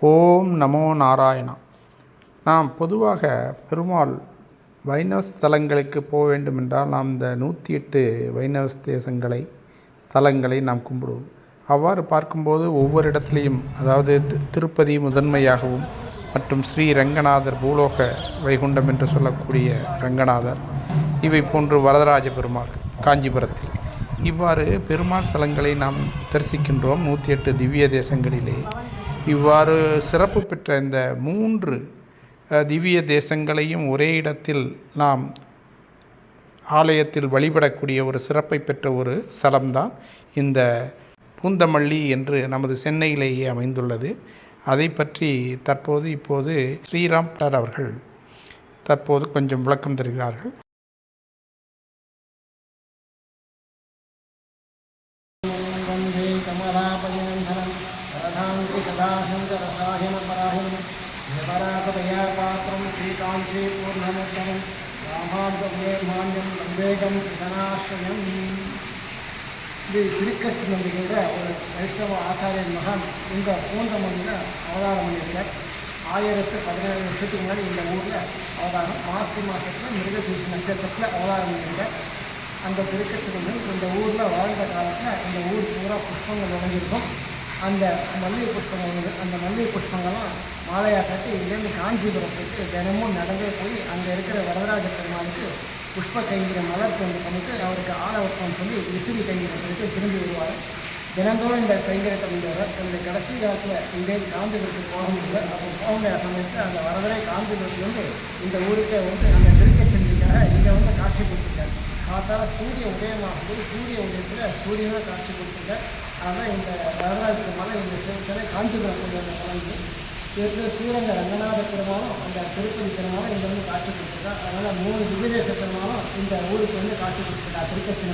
ஓம் நமோ நாராயணா. நாம் பொதுவாக பெருமாள் வைணவ ஸ்தலங்களுக்கு போக வேண்டுமென்றால் நாம் இந்த நூற்றி எட்டு வைணவ தேசங்களை ஸ்தலங்களை நாம் கும்பிடுவோம். அவ்வாறு பார்க்கும்போது ஒவ்வொரு இடத்துலையும் அதாவது திருப்பதி முதன்மையாகவும் மற்றும் ஸ்ரீ ரங்கநாதர் பூலோக வைகுண்டம் என்று சொல்லக்கூடிய ரங்கநாதர் இவை போன்று வரதராஜ பெருமாள் காஞ்சிபுரத்தில். இவ்வாறு பெருமாள் ஸ்தலங்களை நாம் தரிசிக்கின்றோம் நூற்றி எட்டு திவ்ய தேசங்களிலே. இவ்வாறு சிறப்பு பெற்ற இந்த மூன்று திவ்ய தேசங்களையும் ஒரே இடத்தில் நாம் ஆலயத்தில் வழிபடக்கூடிய ஒரு சிறப்பை பெற்ற ஒரு ஸ்தலம்தான் இந்த பூந்தமல்லி என்று நமது சென்னையிலேயே அமைந்துள்ளது. அதை பற்றி தற்போது இப்போது ஸ்ரீராம் அவர்கள் தற்போது கொஞ்சம் விளக்கம் தருகிறார்கள். கதாங்கி சதாசங்கரசாயனபராயணம் நிபராகதயா பாத்திரம் ஸ்ரீகாஞ்சி பூர்ணமுத்தமம் ராமாந்தேமான்யம் நந்தேகம் சிதனாசிரயம் ஸ்ரீ திருக்கட்சி நம்பிக்கின்ற ஒரு வைஷ்ணவ ஆச்சாரியன் மகன் இந்த பூந்தமல்ல அவதாரம் பண்ணியிருக்கார் ஆயிரத்து பதினேழு வருஷத்துக்கு முன்னாடி இந்த ஊரில் அவதாரம் மாசி மாதத்தில் மிருகசீர்ஷி நட்சத்திரத்தில் அவதாரம் பண்ணியிருக்கார் அந்த திருக்கட்சி இந்த ஊரில் வாழ்ந்த காலத்தில் இந்த ஊர் பூரா புஷ்பங்கள் நுழைஞ்சிருக்கும் அந்த மல்லிகை புஷ்பங்கள் வந்து அந்த மல்லிகை புஷ்பங்கள்லாம் மாலையாக கட்டி இங்கேருந்து காஞ்சிபுரத்துக்கு தினமும் நடந்தே போய் அங்கே இருக்கிற வரதராஜ பெருமாளுக்கு புஷ்ப கைங்கிற மலர் கொண்டு பண்ணிட்டு அவருக்கு ஆலவர்த்தம் சொல்லி விசிறி கைங்கிறதுக்கு திரும்பி வருவார். தினந்தோறும் இந்த கைங்கரத்தை முடிந்தவர் தன்னுடைய கடைசி காலத்தில் இங்கே காஞ்சிபுரத்துக்கு போக முடியல அப்போ போக முடியாத சமயத்தில் அந்த வரதரை காஞ்சிபுரத்துலேருந்து இந்த ஊருக்கே வந்து அந்த திருக்கச்செந்திக்காக இங்கே வந்து காட்சி கொடுத்துருக்காரு. காத்தால சூரிய உதயமாகுது சூரிய உதயத்தில் சூரியனாக காட்சி கொடுத்துருக்கார். அதனால் இந்த வரலாற்று மலை இந்த சிலை காஞ்சிபுரம் கொண்டு வந்த கலந்து இருக்கு ஸ்ரீரங்க ரங்கநாத பெருமாளும் அந்த திருப்பதி பெருமாளும் இங்கே வந்து காட்சி கொடுத்துருக்காங்க அதனால் மூணு திவ்யதேச பெருமாளும் இந்த ஊருக்கு வந்து காட்சி கொடுத்துருக்கா திருக்கட்சி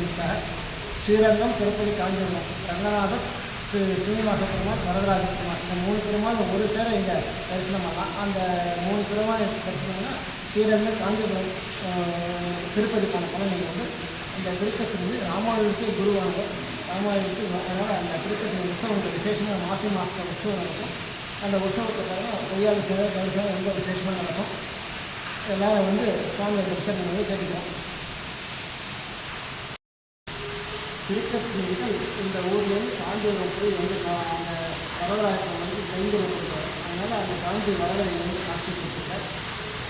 ஸ்ரீரங்கம் திருப்பதி காஞ்சிபுரம். ரங்கநாதர் திரு சீனிவாச பெருமாள் வரதராஜ பெருமாள். இந்த மூணு பெருமாள் ஒரு சேர இங்கே தரிசனம் பண்ணலாம் அந்த மூணு பெருமாள் தரிசனம்னா ஸ்ரீரங்கம் காஞ்சிபுரம் திருப்பதிக்கான போன வந்து இந்த திருக்கட்சி வந்து ராமாவளிக்கு குருவாங்க ராமாயணத்துக்கு அதனால் அந்த திருப்பதி உற்சவம் விசேஷமாக மாசி மாதத்தில் உற்சவம் நடக்கும். அந்த உற்சவத்தை பாருங்கள் கொய்யாளி சேவை தரிசனம் ரொம்ப விசேஷமாக நடக்கும். எல்லோரும் வந்து சுவாமியோட தரிசனம் வந்து கேட்டுக்கிறோம் திருக்கட்சிகள் இந்த ஊர்லேருந்து காஞ்சிபுரம் போய் வந்து அந்த வரலாற்றை வந்து கைங்கரம் கொடுத்தார் அதனால் அந்த காஞ்சி வரலாறு வந்து காட்சி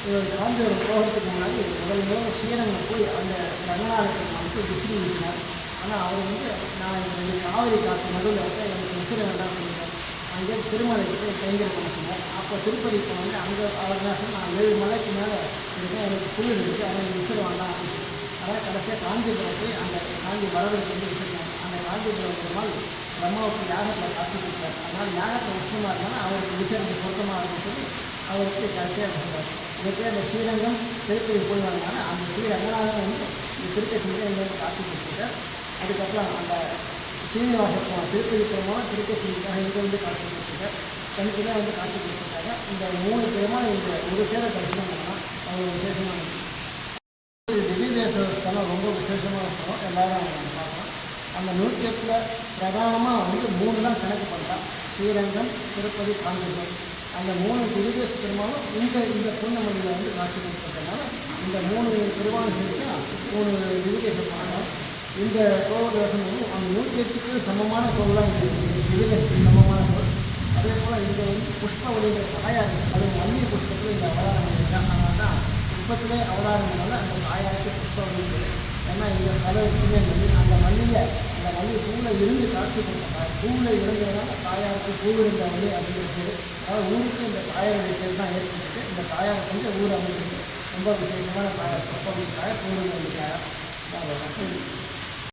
இவர் காந்தியோட போகிறதுக்கு முன்னாடி முதல் முதல்ல ஸ்ரீரங்கம் போய் அந்த ரங்கநாதத்தை வந்து விசிறி வீசினார் ஆனால் அவர் வந்து நான் இந்த காவிரி காற்று நடுவில் இருக்க எனக்கு விசிற வேண்டாம் சொல்லிட்டார். அங்கே திருமலைக்கு போய் கைங்கர் பண்ண சொன்னார் அப்போ திருப்பதிக்கு வந்து அங்கே அவர் என்ன நான் ஏழு மலைக்கு மேலே இருக்கேன். எனக்கு குளிர் இருக்குது ஆனால் எனக்கு விசிற வேண்டாம் அப்படின்னு கடைசியாக காஞ்சிபுரம் போய் அந்த காஞ்சி வரவருக்கு வந்து விசிறினாங்க அந்த காஞ்சிபுரம் பெருமாள் பிரம்மாவுக்கு யாகத்தில் காட்சி கொடுத்தார். அதனால் யாகத்தில் உஷ்ணமாக இருந்தாலும் அவருக்கு விசிறது பொருத்தமாக இருக்குன்னு சொல்லி அவருக்கு கடைசியாக சொல்கிறார் எப்படி அந்த ஸ்ரீரங்கம் திருப்பதி போய் அந்த ஸ்ரீ வந்து இந்த திருக்கட்சியில் எங்களுக்கு காட்சி கொடுத்துருக்கார் அதுக்கப்புறம் அந்த சீனிவாச திருப்பதி பெருமாள் திருக்கட்சிக்காக இங்கே வந்து காட்சி கொடுத்துருக்கார் தனித்தனியாக வந்து காட்சி கொடுத்துருக்காங்க இந்த மூணு பெருமாள் இந்த ஒரு சேர தரிசனம் பண்ணலாம். அவங்க விசேஷமாக திவ்ய தேச ரொம்ப விசேஷமாக இருக்கும். எல்லாரும் பார்க்கலாம். அந்த நூற்றி எட்டில் பிரதானமாக வந்து மூணு தான் கணக்கு பண்ணலாம். ஸ்ரீரங்கம் திருப்பதி காஞ்சிபுரம். அந்த மூணு திவ்ய பெருமாளும் இந்த இந்த பூர்ணமணியில் வந்து காட்சி கொடுத்துருக்கனால இந்த மூணு பெருமாளும் சேர்த்து மூணு திவ்ய பெருமாளும் இந்த கோவில் அந்த நூற்றி எட்டுக்கு சமமான கோவிலாக இருக்குது திருவேசத்துக்கு சமமான கோவில். அதே போல் இந்த வந்து புஷ்ப வழியில் தாயார் அது மல்லிகை புஷ்பத்தில் இந்த அவதாரம் பண்ணியிருக்காங்க அதனால தான் புஷ்பத்திலே அவதாரம் பண்ணால அந்த தாயாருக்கு புஷ்பவழி கிடையாது ஏன்னா இந்த ஸ்தலம் வச்சுமே மல்லி அந்த மல்லியில் அந்த மல்லி பூவில் இருந்து காட்சி கொடுத்தாங்க பூவில் இருந்ததுனால தாயாருக்கு பூ இருந்த வழி அப்படிங்கிறது. அதாவது ஊருக்கு இந்த தாயாருடைய பேர் தான் ஏற்பட்டு இந்த தாயார் வந்து ஊர் அமைஞ்சிருக்கு. ரொம்ப விசேஷமான தாயார். அப்போ வழி தாயார் பூ தாயார்